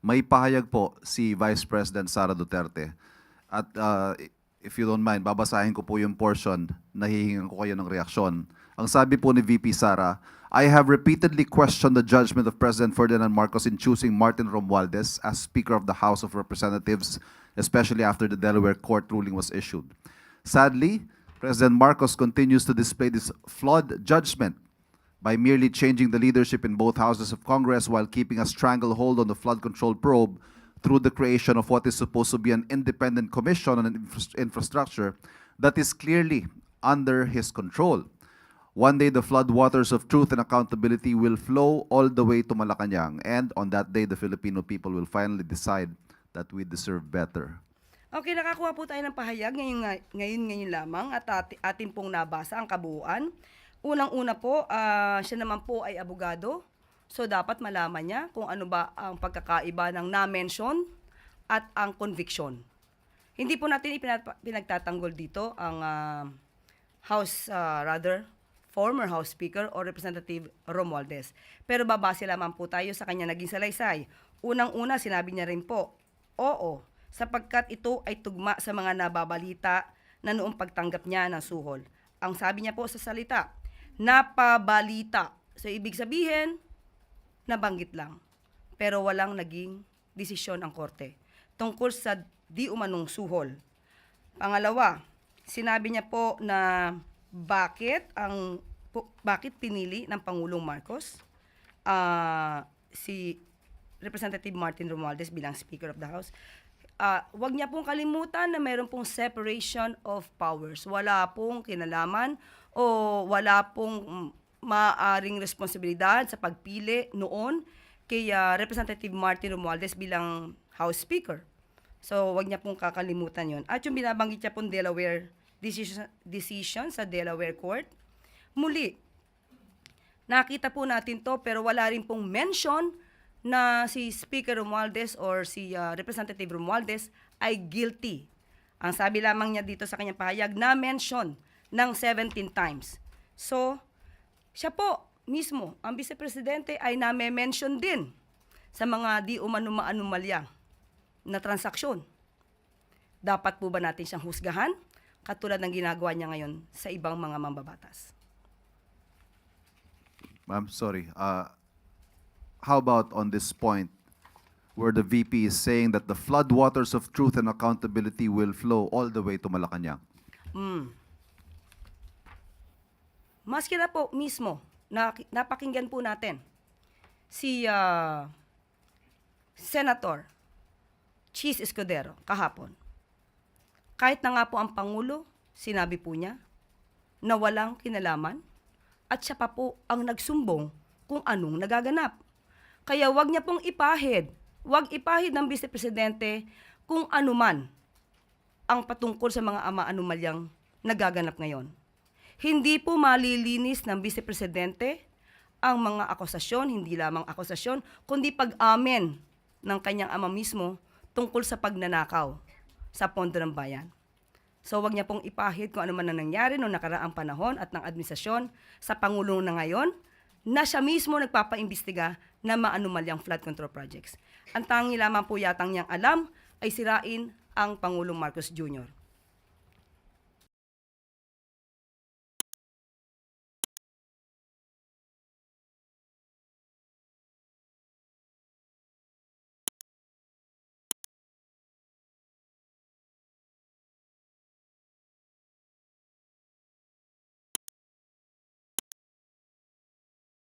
may pahayag po si Vice President Sara Duterte. At uh, if you don't mind, babasahin ko po yung portion na hihingan ko kayo ng reaksyon. Ang sabi po ni VP Sara, I have repeatedly questioned the judgment of President Ferdinand Marcos in choosing Martin Romualdez as Speaker of the House of Representatives, especially after the Delaware court ruling was issued. Sadly, President Marcos continues to display this flawed judgment by merely changing the leadership in both houses of Congress while keeping a stranglehold on the flood control probe through the creation of what is supposed to be an independent commission on infra- infrastructure that is clearly under his control. One day, the flood waters of truth and accountability will flow all the way to Malacanang, and on that day, the Filipino people will finally decide that we deserve better. Okay, nakakuha po tayo ng pahayag ngayon, nga- ngayon, ngayon lamang at ati, atin pong nabasa ang kabuuan. Unang-una po, ah, siya naman po ay abogado. So, dapat malaman niya kung ano ba ang pagkakaiba ng na-mention at ang conviction. Hindi po natin ipinat- pinagtatanggol dito ang ah, House, ah, rather, former House Speaker or Representative Romualdez. Pero babase lamang po tayo sa kanya naging salaysay. Unang-una, sinabi niya rin po, oo, sapagkat ito ay tugma sa mga nababalita na noong pagtanggap niya ng suhol. Ang sabi niya po sa salita, napabalita. So, ibig sabihin, nabanggit lang. Pero walang naging desisyon ang korte tungkol sa di umanong suhol. Pangalawa, sinabi niya po na bakit ang po- bakit pinili ng Pangulong Marcos ah, si Representative Martin Romualdez bilang Speaker of the House. Ah, wag niya pong kalimutan na mayroon pong separation of powers. Wala pong kinalaman o wala pong maaring responsibilidad sa pagpili noon kay ah, Representative Martin Romualdez bilang House Speaker. So, wag niya pong kakalimutan yon. At yung binabanggit niya pong Delaware decision, decision sa Delaware Court, muli, nakita po natin to pero wala rin pong mention na si Speaker Romualdez or si ah, Representative Romualdez ay guilty. Ang sabi lamang niya dito sa kanyang pahayag na mention ng 17 times. So, siya po mismo, ang Vice Presidente ay name-mention din sa mga di umano maanumalya na transaksyon. Dapat po ba natin siyang husgahan? Katulad ng ginagawa niya ngayon sa ibang mga mambabatas. I'm sorry. Uh, how about on this point where the VP is saying that the floodwaters of truth and accountability will flow all the way to Malacanang? Mm. Maski na po mismo, na, napakinggan po natin si ah, Senator Cheese Escudero kahapon. Kahit na nga po ang Pangulo, sinabi po niya na walang kinalaman at siya pa po ang nagsumbong kung anong nagaganap. Kaya wag niya pong ipahid, wag ipahid ng Vice Presidente kung ano man ang patungkol sa mga ama anomalyang nagaganap ngayon. Hindi po malilinis ng Vice Presidente ang mga akusasyon, hindi lamang akusasyon, kundi pag-amen ng kanyang ama mismo tungkol sa pagnanakaw sa pondo ng bayan. So wag niya pong ipahid kung ano man ang nangyari noong nakaraang panahon at ng administrasyon sa Pangulo na ngayon na siya mismo nagpapaimbestiga na maanumalyang flood control projects. Ang tangi lamang po yatang niyang alam ay sirain ang Pangulong Marcos Jr.